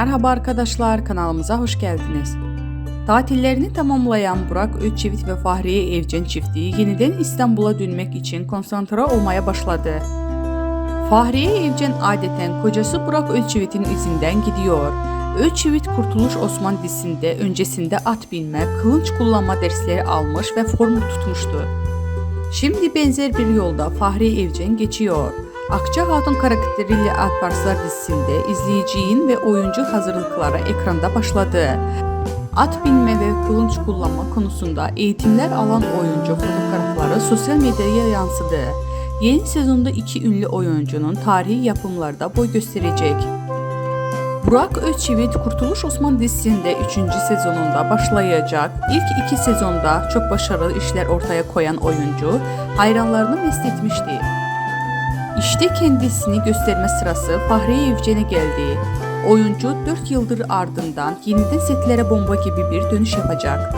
Merhaba arkadaşlar, kanalımıza hoş geldiniz. Tatillerini tamamlayan Burak Özçivit ve Fahriye Evcen çifti yeniden İstanbul'a dönmek için konsantre olmaya başladı. Fahriye Evcen adeten kocası Burak Özçivit'in izinden gidiyor. Özçivit Kurtuluş Osman dizisinde öncesinde at binme, kılınç kullanma dersleri almış ve formu tutmuştu. Şimdi benzer bir yolda Fahriye Evcen geçiyor. Akça Hatun karakteriyle Alparslar dizisinde izleyiciyin ve oyuncu hazırlıkları ekranda başladı. At binme ve kılınç kullanma konusunda eğitimler alan oyuncu fotoğrafları sosyal medyaya yansıdı. Yeni sezonda iki ünlü oyuncunun tarihi yapımlarda boy gösterecek. Burak Özçivit Kurtuluş Osman dizisinde 3. sezonunda başlayacak. İlk iki sezonda çok başarılı işler ortaya koyan oyuncu hayranlarını mest etmişti. İşte kendisini gösterme sırası Fahriye Evcen'e geldi. Oyuncu 4 yıldır ardından yeniden setlere bomba gibi bir dönüş yapacak.